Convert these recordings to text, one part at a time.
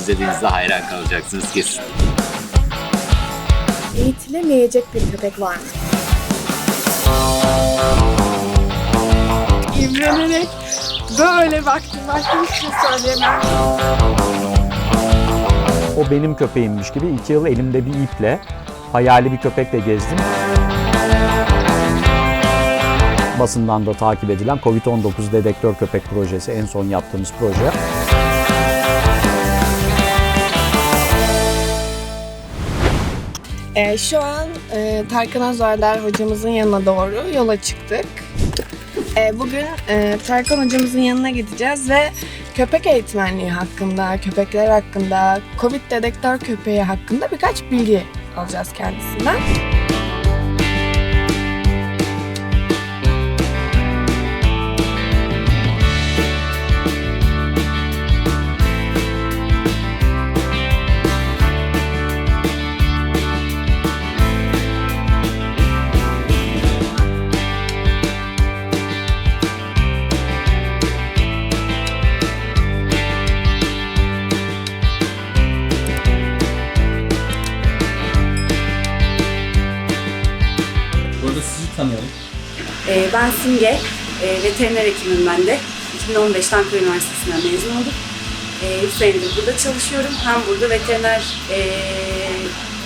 izlediğinizde hayran kalacaksınız kesin. Eğitilemeyecek bir köpek var mı? İmrenerek böyle baktım. Başka hiçbir şey söyleyemem. O benim köpeğimmiş gibi iki yıl elimde bir iple hayali bir köpekle gezdim. Basından da takip edilen Covid-19 dedektör köpek projesi en son yaptığımız proje. Ee, şu an e, Tarkan Özvardar hocamızın yanına doğru yola çıktık. Ee, bugün e, Tarkan hocamızın yanına gideceğiz ve köpek eğitmenliği hakkında, köpekler hakkında, Covid dedektör köpeği hakkında birkaç bilgi alacağız kendisinden. Ben Simge, ee, veteriner hekimim ben de. 2015'te Ankara Üniversitesi'nden mezun oldum. Ee, 3 senedir burada çalışıyorum. Hem burada veteriner ee,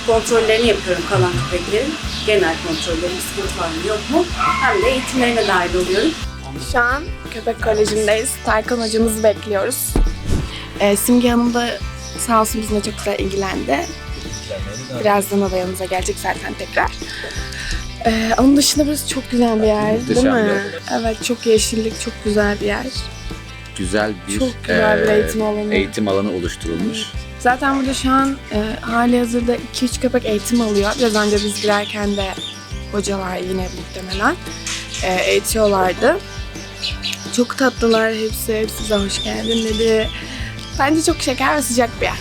kontrollerini yapıyorum kalan köpeklerin. Genel kontrollerin sıkıntı var mı yok mu? Hem de eğitimlerine dahil oluyorum. Şu an Köpek Koleji'ndeyiz. Tarkan hocamızı bekliyoruz. Ee, Simge Hanım da sağ olsun bizimle çok güzel ilgilendi. Birazdan o da yanımıza gelecek zaten tekrar. Ee, onun dışında burası çok güzel bir yer Muhteşem değil mi? bir. Evet çok yeşillik, çok güzel bir yer. Güzel bir, Çok güzel bir eee, eğitim alanı. eğitim alanı oluşturulmuş. Zaten burada şu an e, hali hazırda 2-3 köpek eğitim alıyor. Biraz önce biz girerken de hocalar yine muhtemelen e, eğitiyorlardı. Çok tatlılar hepsi. Hepsi size hoş geldin dedi. Bence çok şeker ve sıcak bir yer.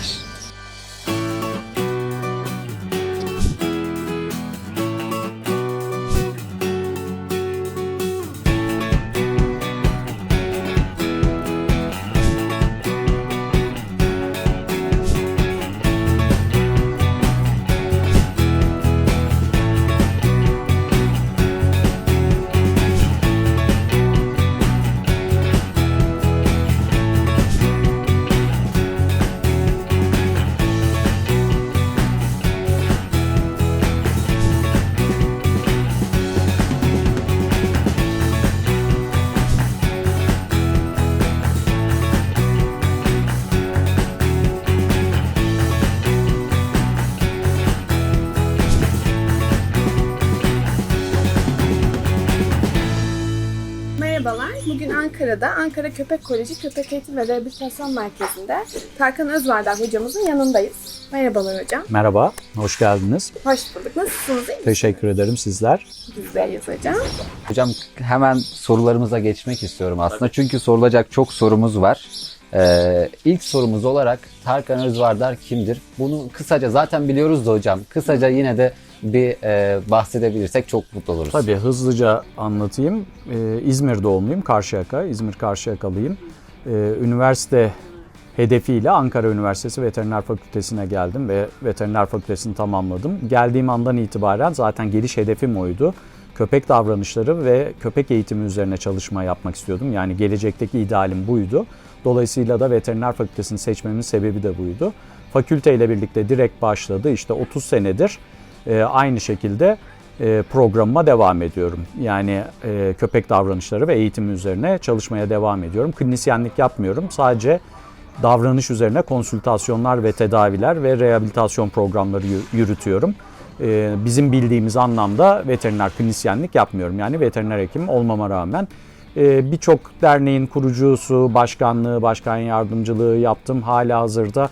Ankara Köpek Koleji Köpek Eğitim ve Rehabilitasyon Merkezi'nde Tarkan Özvardar hocamızın yanındayız. Merhabalar hocam. Merhaba, hoş geldiniz. Hoş bulduk. Nasılsınız? İyi? Teşekkür ederim sizler. Bizdeyiz hocam. Hocam hemen sorularımıza geçmek istiyorum aslında. Çünkü sorulacak çok sorumuz var. Ee, ilk sorumuz olarak Tarkan Özvardar kimdir? Bunu kısaca zaten biliyoruz da hocam. Kısaca yine de bir e, bahsedebilirsek çok mutlu oluruz. Tabii hızlıca anlatayım. Ee, İzmir doğumluyum, Karşıyaka. İzmir Karşıyakalıyım. Ee, üniversite hedefiyle Ankara Üniversitesi Veteriner Fakültesine geldim ve veteriner fakültesini tamamladım. Geldiğim andan itibaren zaten geliş hedefim oydu. Köpek davranışları ve köpek eğitimi üzerine çalışma yapmak istiyordum. Yani gelecekteki idealim buydu. Dolayısıyla da veteriner fakültesini seçmemin sebebi de buydu. Fakülteyle birlikte direkt başladı. İşte 30 senedir e, aynı şekilde e, programıma devam ediyorum. Yani e, köpek davranışları ve eğitimi üzerine çalışmaya devam ediyorum. Klinisyenlik yapmıyorum. Sadece davranış üzerine konsültasyonlar ve tedaviler ve rehabilitasyon programları yü- yürütüyorum. E, bizim bildiğimiz anlamda veteriner klinisyenlik yapmıyorum. Yani veteriner hekim olmama rağmen e, birçok derneğin kurucusu, başkanlığı, başkan yardımcılığı yaptım. Hala hazırda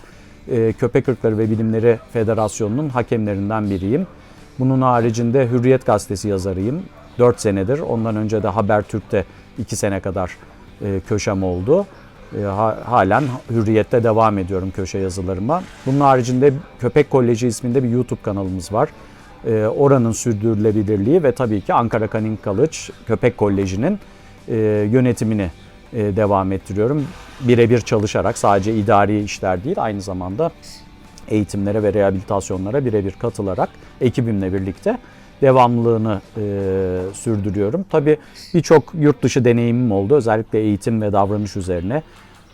e, Köpek Irkları ve Bilimleri Federasyonu'nun hakemlerinden biriyim. Bunun haricinde Hürriyet Gazetesi yazarıyım. 4 senedir. Ondan önce de Habertürk'te 2 sene kadar e, köşem oldu. E, ha- halen Hürriyet'te devam ediyorum köşe yazılarıma. Bunun haricinde Köpek Koleji isminde bir YouTube kanalımız var. E, oranın sürdürülebilirliği ve tabii ki Ankara Canin College Köpek Koleji'nin yönetimini devam ettiriyorum. Birebir çalışarak sadece idari işler değil aynı zamanda eğitimlere ve rehabilitasyonlara birebir katılarak ekibimle birlikte devamlılığını e, sürdürüyorum. Tabii birçok yurt dışı deneyimim oldu özellikle eğitim ve davranış üzerine.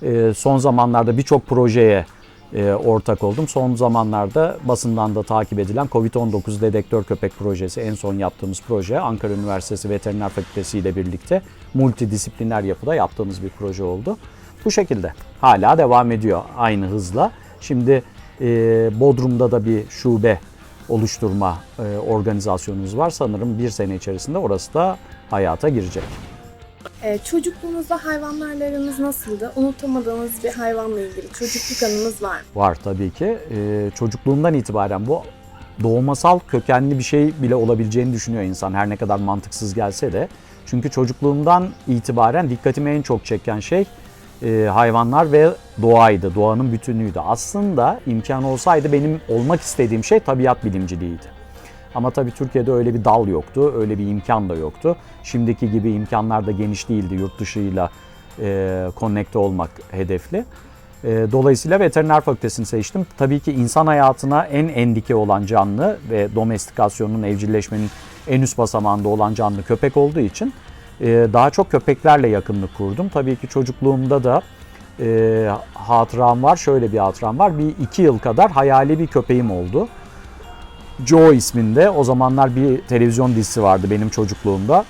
E, son zamanlarda birçok projeye e, ortak oldum. Son zamanlarda basından da takip edilen COVID-19 dedektör köpek projesi en son yaptığımız proje Ankara Üniversitesi Veteriner Fakültesi ile birlikte multidisipliner yapıda yaptığımız bir proje oldu. Bu şekilde hala devam ediyor aynı hızla. Şimdi e, Bodrum'da da bir şube oluşturma e, organizasyonumuz var. Sanırım bir sene içerisinde orası da hayata girecek. Ee, çocukluğunuzda hayvanlarla aranız nasıldı? Unutamadığınız bir hayvanla ilgili çocukluk anınız var mı? Var tabii ki. Ee, çocukluğundan itibaren bu doğmasal kökenli bir şey bile olabileceğini düşünüyor insan her ne kadar mantıksız gelse de. Çünkü çocukluğumdan itibaren dikkatimi en çok çeken şey e, hayvanlar ve doğaydı, doğanın bütünlüğüydü. Aslında imkan olsaydı benim olmak istediğim şey tabiat bilimciliğiydi. Ama tabii Türkiye'de öyle bir dal yoktu, öyle bir imkan da yoktu. Şimdiki gibi imkanlar da geniş değildi yurt dışıyla e, connecte olmak hedefli. E, dolayısıyla veteriner fakültesini seçtim. Tabii ki insan hayatına en endike olan canlı ve domestikasyonun, evcilleşmenin en üst basamağında olan canlı köpek olduğu için e, daha çok köpeklerle yakınlık kurdum. Tabii ki çocukluğumda da e, hatıram var, şöyle bir hatıram var. Bir iki yıl kadar hayali bir köpeğim oldu. Joe isminde o zamanlar bir televizyon dizisi vardı benim çocukluğumda.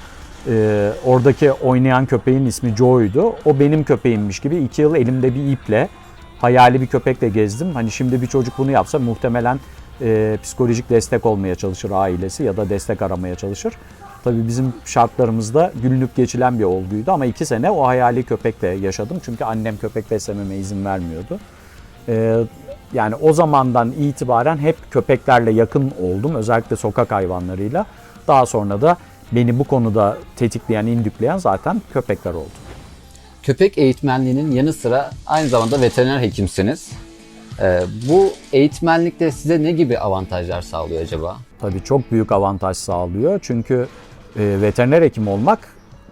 Ee, oradaki oynayan köpeğin ismi Joe'ydu. O benim köpeğimmiş gibi iki yıl elimde bir iple hayali bir köpekle gezdim. Hani şimdi bir çocuk bunu yapsa muhtemelen e, psikolojik destek olmaya çalışır ailesi ya da destek aramaya çalışır. Tabii bizim şartlarımızda gülünüp geçilen bir olguydu ama iki sene o hayali köpekle yaşadım. Çünkü annem köpek beslememe izin vermiyordu. Ee, yani o zamandan itibaren hep köpeklerle yakın oldum. Özellikle sokak hayvanlarıyla. Daha sonra da beni bu konuda tetikleyen, indükleyen zaten köpekler oldu. Köpek eğitmenliğinin yanı sıra aynı zamanda veteriner hekimsiniz. Ee, bu eğitmenlikte size ne gibi avantajlar sağlıyor acaba? Tabii çok büyük avantaj sağlıyor. Çünkü e, veteriner hekim olmak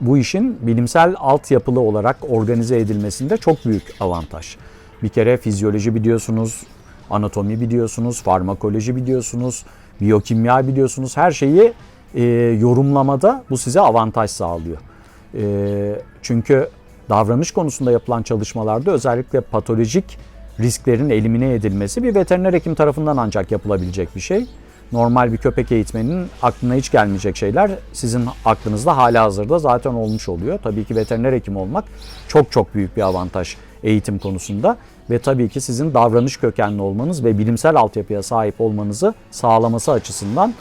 bu işin bilimsel altyapılı olarak organize edilmesinde çok büyük avantaj. Bir kere fizyoloji biliyorsunuz, anatomi biliyorsunuz, farmakoloji biliyorsunuz, biyokimya biliyorsunuz. Her şeyi e, yorumlamada bu size avantaj sağlıyor. E, çünkü davranış konusunda yapılan çalışmalarda özellikle patolojik risklerin elimine edilmesi bir veteriner hekim tarafından ancak yapılabilecek bir şey. Normal bir köpek eğitmeninin aklına hiç gelmeyecek şeyler sizin aklınızda hala hazırda zaten olmuş oluyor. Tabii ki veteriner hekim olmak çok çok büyük bir avantaj eğitim konusunda ve tabii ki sizin davranış kökenli olmanız ve bilimsel altyapıya sahip olmanızı sağlaması açısından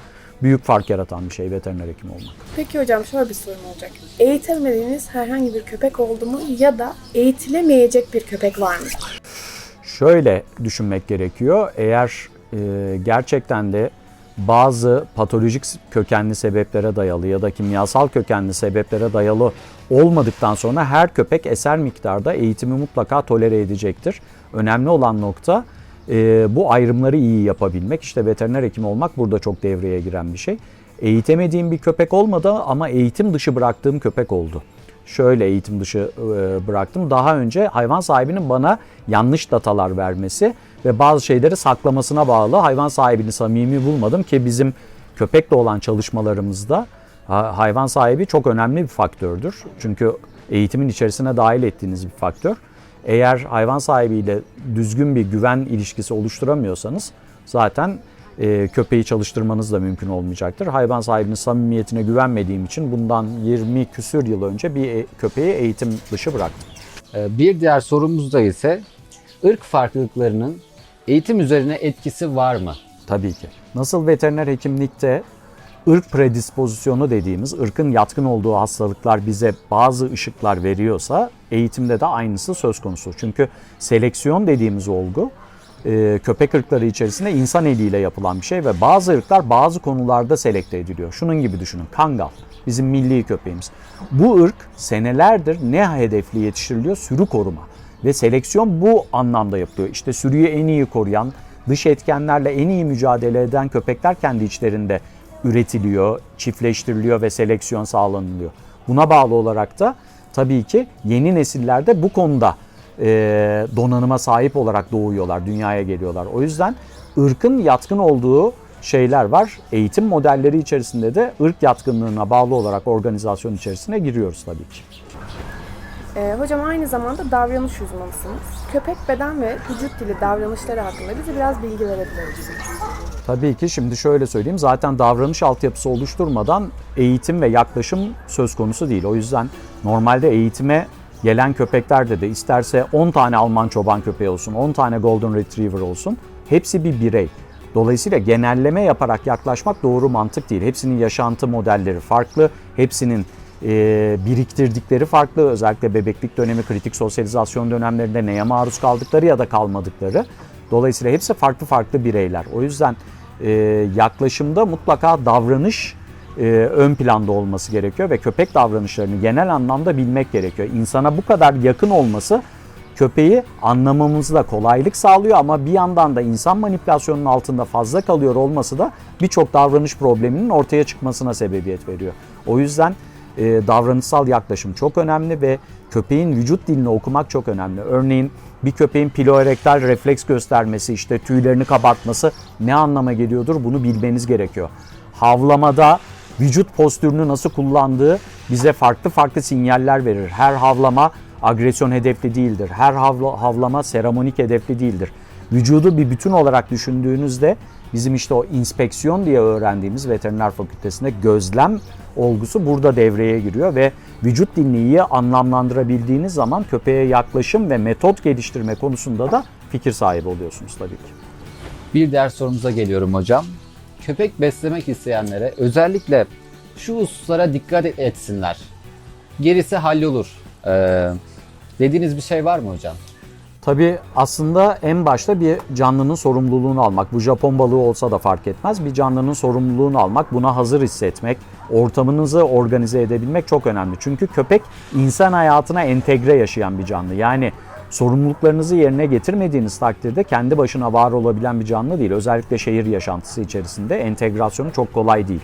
büyük fark yaratan bir şey veteriner hekim olmak. Peki hocam şöyle bir sorum olacak. Eğitemediğiniz herhangi bir köpek oldu mu ya da eğitilemeyecek bir köpek var mı? Şöyle düşünmek gerekiyor. Eğer e, gerçekten de bazı patolojik kökenli sebeplere dayalı ya da kimyasal kökenli sebeplere dayalı olmadıktan sonra her köpek eser miktarda eğitimi mutlaka tolere edecektir. Önemli olan nokta e, bu ayrımları iyi yapabilmek. İşte veteriner hekim olmak burada çok devreye giren bir şey. Eğitemediğim bir köpek olmadı ama eğitim dışı bıraktığım köpek oldu. Şöyle eğitim dışı e, bıraktım. Daha önce hayvan sahibinin bana yanlış datalar vermesi ve bazı şeyleri saklamasına bağlı hayvan sahibini samimi bulmadım ki bizim köpekle olan çalışmalarımızda ha- hayvan sahibi çok önemli bir faktördür. Çünkü eğitimin içerisine dahil ettiğiniz bir faktör. Eğer hayvan sahibiyle düzgün bir güven ilişkisi oluşturamıyorsanız zaten e, köpeği çalıştırmanız da mümkün olmayacaktır. Hayvan sahibinin samimiyetine güvenmediğim için bundan 20 küsür yıl önce bir e- köpeği eğitim dışı bıraktım. Ee, Bir diğer sorumuzda ise ırk farklılıklarının eğitim üzerine etkisi var mı? Tabii ki. Nasıl veteriner hekimlikte ırk predispozisyonu dediğimiz ırkın yatkın olduğu hastalıklar bize bazı ışıklar veriyorsa eğitimde de aynısı söz konusu. Çünkü seleksiyon dediğimiz olgu e, köpek ırkları içerisinde insan eliyle yapılan bir şey ve bazı ırklar bazı konularda selekte ediliyor. Şunun gibi düşünün kangal bizim milli köpeğimiz. Bu ırk senelerdir ne hedefli yetiştiriliyor? Sürü koruma. Ve seleksiyon bu anlamda yapılıyor. İşte sürüyü en iyi koruyan, dış etkenlerle en iyi mücadele eden köpekler kendi içlerinde üretiliyor, çiftleştiriliyor ve seleksiyon sağlanılıyor. Buna bağlı olarak da tabii ki yeni nesillerde bu konuda donanıma sahip olarak doğuyorlar, dünyaya geliyorlar. O yüzden ırkın yatkın olduğu şeyler var. Eğitim modelleri içerisinde de ırk yatkınlığına bağlı olarak organizasyon içerisine giriyoruz tabii ki. Ee, hocam aynı zamanda davranış uzmanısınız. Köpek beden ve vücut dili davranışları hakkında bize biraz bilgi verebilir misiniz? Tabii ki şimdi şöyle söyleyeyim zaten davranış altyapısı oluşturmadan eğitim ve yaklaşım söz konusu değil. O yüzden normalde eğitime gelen köpeklerde de isterse 10 tane Alman çoban köpeği olsun, 10 tane Golden Retriever olsun hepsi bir birey. Dolayısıyla genelleme yaparak yaklaşmak doğru mantık değil. Hepsinin yaşantı modelleri farklı, hepsinin e, biriktirdikleri farklı. Özellikle bebeklik dönemi, kritik sosyalizasyon dönemlerinde neye maruz kaldıkları ya da kalmadıkları. Dolayısıyla hepsi farklı farklı bireyler. O yüzden e, yaklaşımda mutlaka davranış e, ön planda olması gerekiyor ve köpek davranışlarını genel anlamda bilmek gerekiyor. İnsana bu kadar yakın olması köpeği anlamamızda kolaylık sağlıyor ama bir yandan da insan manipülasyonunun altında fazla kalıyor olması da birçok davranış probleminin ortaya çıkmasına sebebiyet veriyor. O yüzden e, davranışsal yaklaşım çok önemli ve köpeğin vücut dilini okumak çok önemli. Örneğin bir köpeğin piloerektal refleks göstermesi, işte tüylerini kabartması ne anlama geliyordur bunu bilmeniz gerekiyor. Havlamada vücut postürünü nasıl kullandığı bize farklı farklı sinyaller verir. Her havlama agresyon hedefli değildir. Her havla, havlama seremonik hedefli değildir. Vücudu bir bütün olarak düşündüğünüzde bizim işte o inspeksiyon diye öğrendiğimiz veteriner fakültesinde gözlem olgusu burada devreye giriyor ve vücut dilini iyi anlamlandırabildiğiniz zaman köpeğe yaklaşım ve metot geliştirme konusunda da fikir sahibi oluyorsunuz tabii ki. Bir diğer sorumuza geliyorum hocam. Köpek beslemek isteyenlere özellikle şu hususlara dikkat etsinler. Gerisi hallolur. Ee, dediğiniz bir şey var mı hocam? Tabii aslında en başta bir canlının sorumluluğunu almak. Bu Japon balığı olsa da fark etmez. Bir canlının sorumluluğunu almak, buna hazır hissetmek, ortamınızı organize edebilmek çok önemli. Çünkü köpek insan hayatına entegre yaşayan bir canlı. Yani sorumluluklarınızı yerine getirmediğiniz takdirde kendi başına var olabilen bir canlı değil. Özellikle şehir yaşantısı içerisinde entegrasyonu çok kolay değil.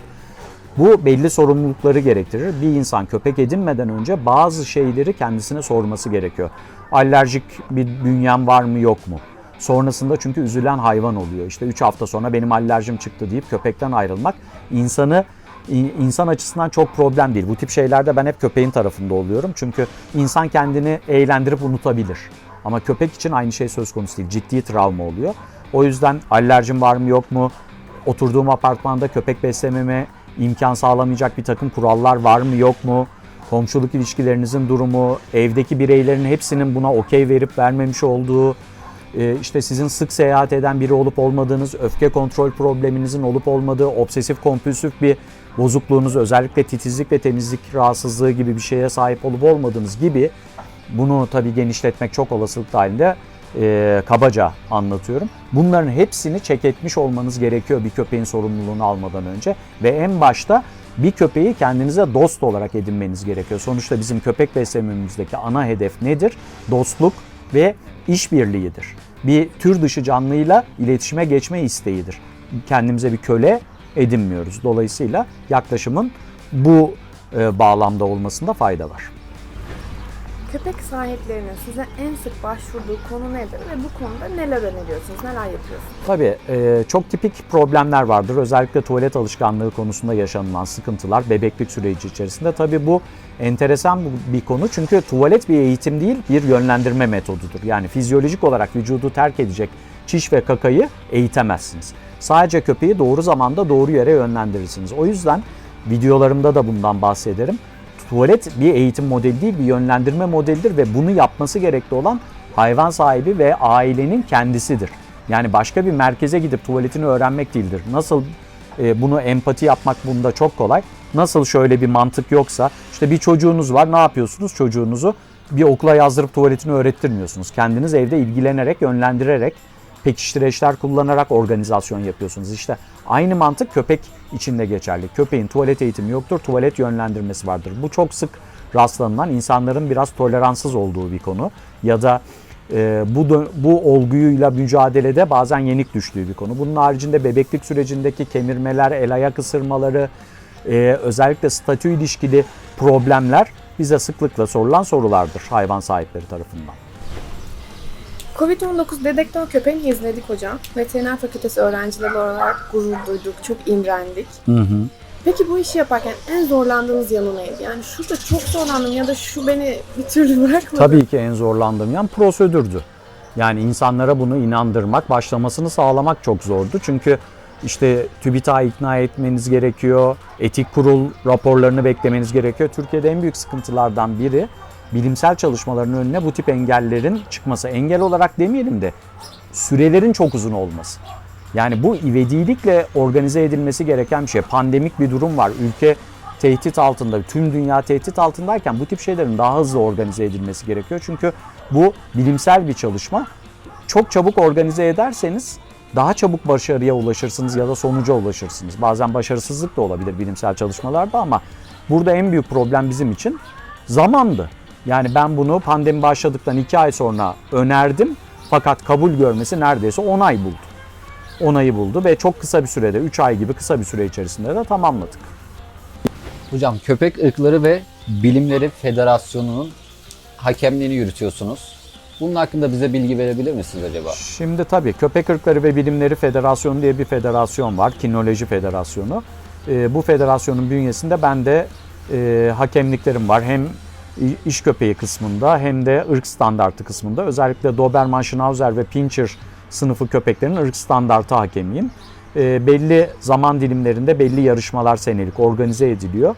Bu belli sorumlulukları gerektirir. Bir insan köpek edinmeden önce bazı şeyleri kendisine sorması gerekiyor. Alerjik bir bünyem var mı yok mu? Sonrasında çünkü üzülen hayvan oluyor. İşte 3 hafta sonra benim alerjim çıktı deyip köpekten ayrılmak insanı insan açısından çok problem değil. Bu tip şeylerde ben hep köpeğin tarafında oluyorum. Çünkü insan kendini eğlendirip unutabilir. Ama köpek için aynı şey söz konusu değil. Ciddi travma oluyor. O yüzden alerjim var mı yok mu? Oturduğum apartmanda köpek beslememe imkan sağlamayacak bir takım kurallar var mı yok mu? Komşuluk ilişkilerinizin durumu, evdeki bireylerin hepsinin buna okey verip vermemiş olduğu, e, işte sizin sık seyahat eden biri olup olmadığınız, öfke kontrol probleminizin olup olmadığı, obsesif kompulsif bir bozukluğunuz, özellikle titizlik ve temizlik rahatsızlığı gibi bir şeye sahip olup olmadığınız gibi bunu tabii genişletmek çok olasılık dahilinde e, kabaca anlatıyorum. Bunların hepsini çek etmiş olmanız gerekiyor bir köpeğin sorumluluğunu almadan önce ve en başta bir köpeği kendinize dost olarak edinmeniz gerekiyor. Sonuçta bizim köpek beslememizdeki ana hedef nedir? Dostluk ve işbirliğidir. Bir tür dışı canlıyla iletişime geçme isteğidir. Kendimize bir köle edinmiyoruz. Dolayısıyla yaklaşımın bu e, bağlamda olmasında fayda var. Köpek sahiplerinin size en sık başvurduğu konu nedir ve bu konuda neler öneriyorsunuz, neler yapıyorsunuz? Tabii e, çok tipik problemler vardır. Özellikle tuvalet alışkanlığı konusunda yaşanılan sıkıntılar bebeklik süreci içerisinde. Tabii bu enteresan bir konu çünkü tuvalet bir eğitim değil bir yönlendirme metodudur. Yani fizyolojik olarak vücudu terk edecek çiş ve kakayı eğitemezsiniz. Sadece köpeği doğru zamanda doğru yere yönlendirirsiniz. O yüzden videolarımda da bundan bahsederim. Tuvalet bir eğitim modeli değil, bir yönlendirme modelidir ve bunu yapması gerekli olan hayvan sahibi ve ailenin kendisidir. Yani başka bir merkeze gidip tuvaletini öğrenmek değildir. Nasıl e, bunu empati yapmak bunda çok kolay. Nasıl şöyle bir mantık yoksa işte bir çocuğunuz var ne yapıyorsunuz çocuğunuzu bir okula yazdırıp tuvaletini öğrettirmiyorsunuz. Kendiniz evde ilgilenerek, yönlendirerek, pekiştireçler kullanarak organizasyon yapıyorsunuz. İşte aynı mantık köpek içinde geçerli. Köpeğin tuvalet eğitimi yoktur, tuvalet yönlendirmesi vardır. Bu çok sık rastlanılan insanların biraz toleranssız olduğu bir konu ya da e, bu bu olguyla mücadelede bazen yenik düştüğü bir konu. Bunun haricinde bebeklik sürecindeki kemirmeler, el ayak ısırmaları, e, özellikle statü ilişkili problemler bize sıklıkla sorulan sorulardır hayvan sahipleri tarafından. Covid-19 dedektör köpeğini izledik hocam. Veteriner fakültesi öğrencileri olarak gurur duyduk, çok imrendik. Peki bu işi yaparken en zorlandığınız yanı neydi? Yani şurada çok zorlandım ya da şu beni bir türlü bırakmadı. Tabii ki en zorlandığım yan prosedürdü. Yani insanlara bunu inandırmak, başlamasını sağlamak çok zordu. Çünkü işte TÜBİTAK'ı ikna etmeniz gerekiyor, etik kurul raporlarını beklemeniz gerekiyor. Türkiye'de en büyük sıkıntılardan biri bilimsel çalışmaların önüne bu tip engellerin çıkması. Engel olarak demeyelim de sürelerin çok uzun olması. Yani bu ivedilikle organize edilmesi gereken bir şey. Pandemik bir durum var. Ülke tehdit altında, tüm dünya tehdit altındayken bu tip şeylerin daha hızlı organize edilmesi gerekiyor. Çünkü bu bilimsel bir çalışma. Çok çabuk organize ederseniz daha çabuk başarıya ulaşırsınız ya da sonuca ulaşırsınız. Bazen başarısızlık da olabilir bilimsel çalışmalarda ama burada en büyük problem bizim için zamandı. Yani ben bunu pandemi başladıktan 2 ay sonra önerdim fakat kabul görmesi neredeyse 10 ay buldu. 10 ayı buldu ve çok kısa bir sürede 3 ay gibi kısa bir süre içerisinde de tamamladık. Hocam Köpek Irkları ve Bilimleri Federasyonu'nun hakemliğini yürütüyorsunuz. Bunun hakkında bize bilgi verebilir misiniz acaba? Şimdi tabii Köpek Irkları ve Bilimleri Federasyonu diye bir federasyon var. Kinoloji Federasyonu. Ee, bu federasyonun bünyesinde ben de e, hakemliklerim var. Hem iş köpeği kısmında hem de ırk standartı kısmında. Özellikle Doberman, Schnauzer ve Pinscher sınıfı köpeklerin ırk standartı hakemiyim. Ee, belli zaman dilimlerinde belli yarışmalar senelik organize ediliyor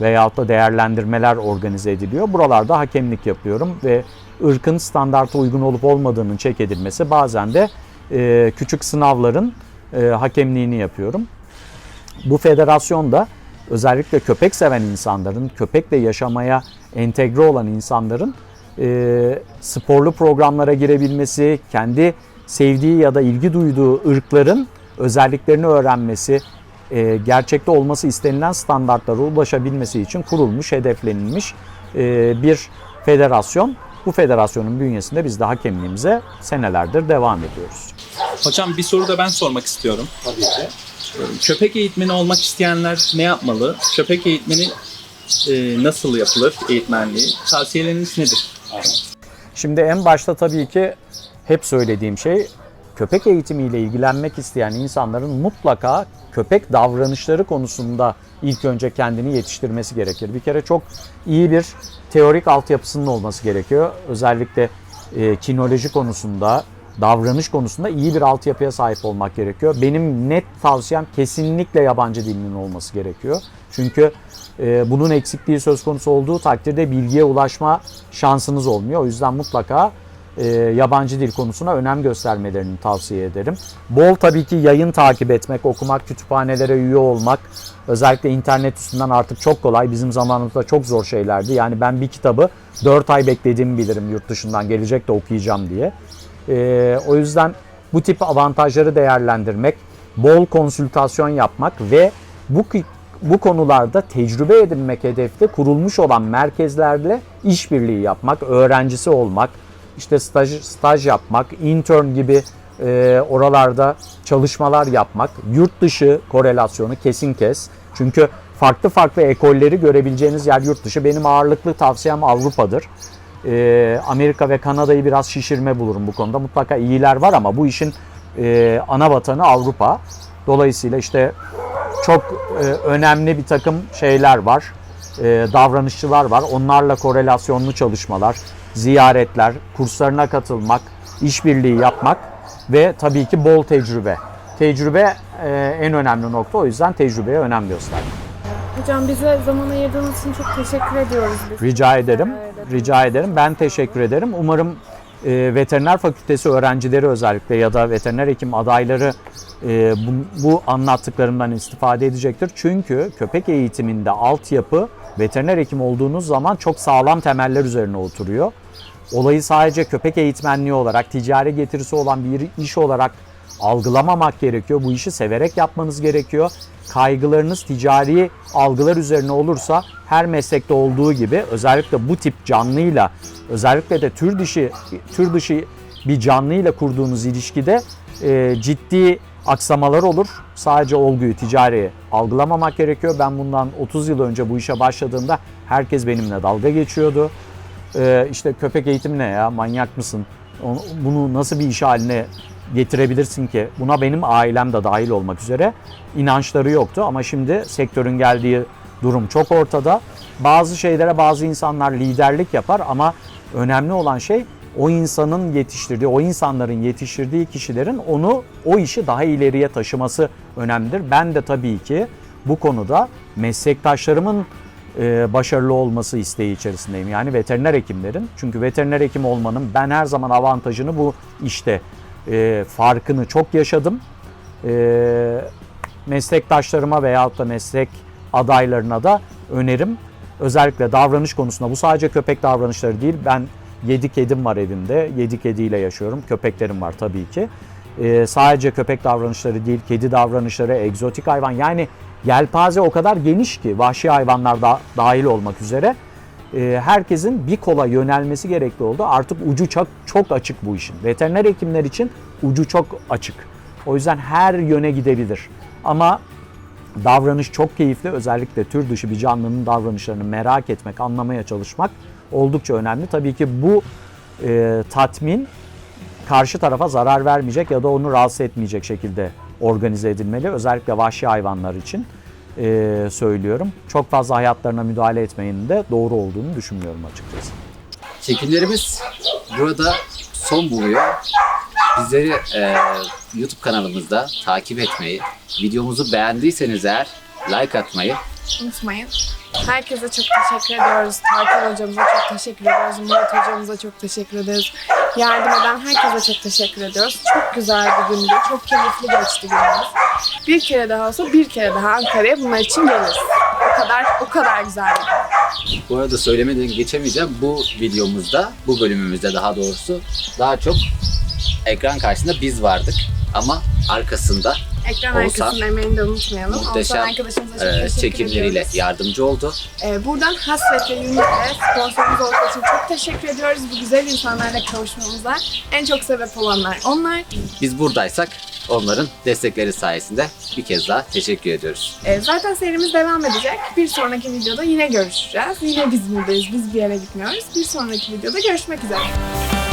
veyahut da değerlendirmeler organize ediliyor. Buralarda hakemlik yapıyorum ve ırkın standarta uygun olup olmadığının çek edilmesi bazen de e, küçük sınavların e, hakemliğini yapıyorum. Bu federasyon da özellikle köpek seven insanların, köpekle yaşamaya entegre olan insanların e, sporlu programlara girebilmesi, kendi sevdiği ya da ilgi duyduğu ırkların özelliklerini öğrenmesi, e, gerçekte olması istenilen standartlara ulaşabilmesi için kurulmuş, hedeflenilmiş e, bir federasyon. Bu federasyonun bünyesinde biz de hakemliğimize senelerdir devam ediyoruz. Hocam bir soru da ben sormak istiyorum. Tabii ki. Köpek eğitmeni olmak isteyenler ne yapmalı? Köpek eğitmeni e, nasıl yapılır eğitmenliği? Tavsiyeleriniz nedir? Şimdi en başta tabii ki hep söylediğim şey köpek eğitimiyle ilgilenmek isteyen insanların mutlaka köpek davranışları konusunda ilk önce kendini yetiştirmesi gerekir. Bir kere çok iyi bir teorik altyapısının olması gerekiyor. Özellikle e, kinoloji konusunda, davranış konusunda iyi bir altyapıya sahip olmak gerekiyor. Benim net tavsiyem kesinlikle yabancı dilinin olması gerekiyor. Çünkü e, bunun eksikliği söz konusu olduğu takdirde bilgiye ulaşma şansınız olmuyor. O yüzden mutlaka e, yabancı dil konusuna önem göstermelerini tavsiye ederim. Bol tabii ki yayın takip etmek, okumak, kütüphanelere üye olmak. Özellikle internet üstünden artık çok kolay. Bizim zamanımızda çok zor şeylerdi. Yani ben bir kitabı 4 ay beklediğimi bilirim yurt dışından gelecek de okuyacağım diye. E, o yüzden bu tip avantajları değerlendirmek, bol konsültasyon yapmak ve bu bu konularda tecrübe edinmek hedefte kurulmuş olan merkezlerle işbirliği yapmak, öğrencisi olmak, işte staj, staj yapmak, intern gibi e, oralarda çalışmalar yapmak, yurt dışı korelasyonu kesin kes. Çünkü farklı farklı ekolleri görebileceğiniz yer yurt dışı. Benim ağırlıklı tavsiyem Avrupa'dır. E, Amerika ve Kanada'yı biraz şişirme bulurum bu konuda. Mutlaka iyiler var ama bu işin e, ana vatanı Avrupa. Dolayısıyla işte çok e, önemli bir takım şeyler var. E, davranışçılar var. Onlarla korelasyonlu çalışmalar, ziyaretler, kurslarına katılmak, işbirliği yapmak ve tabii ki bol tecrübe. Tecrübe e, en önemli nokta. O yüzden tecrübeye önem göstermek. Hocam bize zaman ayırdığınız için çok teşekkür ediyoruz biz. Rica ederim. Rica ederim. Rica ederim. Ben teşekkür ederim. Umarım e, veteriner fakültesi öğrencileri özellikle ya da veteriner hekim adayları e, bu, bu anlattıklarımdan istifade edecektir. Çünkü köpek eğitiminde altyapı veteriner hekim olduğunuz zaman çok sağlam temeller üzerine oturuyor. Olayı sadece köpek eğitmenliği olarak, ticari getirisi olan bir iş olarak algılamamak gerekiyor. Bu işi severek yapmanız gerekiyor. Kaygılarınız ticari algılar üzerine olursa her meslekte olduğu gibi özellikle bu tip canlıyla özellikle de tür dışı tür dışı bir canlıyla kurduğunuz ilişkide e, ciddi aksamalar olur. Sadece olguyu ticari algılamamak gerekiyor. Ben bundan 30 yıl önce bu işe başladığımda herkes benimle dalga geçiyordu. Ee, işte köpek eğitimi ne ya manyak mısın? Onu- Bunu nasıl bir iş haline getirebilirsin ki? Buna benim ailem de dahil olmak üzere inançları yoktu ama şimdi sektörün geldiği durum çok ortada. Bazı şeylere bazı insanlar liderlik yapar ama önemli olan şey o insanın yetiştirdiği, o insanların yetiştirdiği kişilerin onu o işi daha ileriye taşıması önemlidir. Ben de tabii ki bu konuda meslektaşlarımın e, başarılı olması isteği içerisindeyim. Yani veteriner hekimlerin. Çünkü veteriner hekim olmanın ben her zaman avantajını bu işte e, farkını çok yaşadım. E, meslektaşlarıma veyahut da meslek adaylarına da önerim. Özellikle davranış konusunda bu sadece köpek davranışları değil. Ben 7 kedim var evimde. 7 kediyle yaşıyorum. Köpeklerim var tabii ki. Ee, sadece köpek davranışları değil, kedi davranışları, egzotik hayvan yani yelpaze o kadar geniş ki vahşi hayvanlar da dahil olmak üzere e, herkesin bir kola yönelmesi gerekli oldu. Artık ucu çok, çok açık bu işin. Veteriner hekimler için ucu çok açık. O yüzden her yöne gidebilir. Ama davranış çok keyifli. Özellikle tür dışı bir canlının davranışlarını merak etmek, anlamaya çalışmak oldukça önemli. Tabii ki bu e, tatmin karşı tarafa zarar vermeyecek ya da onu rahatsız etmeyecek şekilde organize edilmeli. Özellikle vahşi hayvanlar için e, söylüyorum. Çok fazla hayatlarına müdahale etmeyin de doğru olduğunu düşünmüyorum açıkçası. Çekimlerimiz burada son buluyor. Bizleri e, YouTube kanalımızda takip etmeyi, videomuzu beğendiyseniz eğer like atmayı, Unutmayın. Herkese çok teşekkür ediyoruz. Tarkan hocamıza çok teşekkür ediyoruz. Murat hocamıza çok teşekkür ederiz. Yardım eden herkese çok teşekkür ediyoruz. Çok güzel bir gündü. Çok keyifli geçti günümüz. Bir kere daha olsa bir kere daha Ankara'ya bunlar için geliriz. O kadar, o kadar güzel bu arada söylemeden geçemeyeceğim. Bu videomuzda, bu bölümümüzde daha doğrusu daha çok ekran karşısında biz vardık. Ama arkasında Ekran Oğuzhan, arkasının emeğini de unutmayalım. muhteşem Oğuzhan arkadaşımıza çok e, teşekkür çekimleriyle ediyoruz. yardımcı oldu. Ee, buradan Hasret ve Unique sponsorumuz olduğu için çok teşekkür ediyoruz. Bu güzel insanlarla kavuşmamıza en çok sebep olanlar onlar. Biz buradaysak onların destekleri sayesinde bir kez daha teşekkür ediyoruz. Ee, zaten serimiz devam edecek. Bir sonraki videoda yine görüşeceğiz. Yine biz buradayız. Biz bir yere gitmiyoruz. Bir sonraki videoda görüşmek üzere.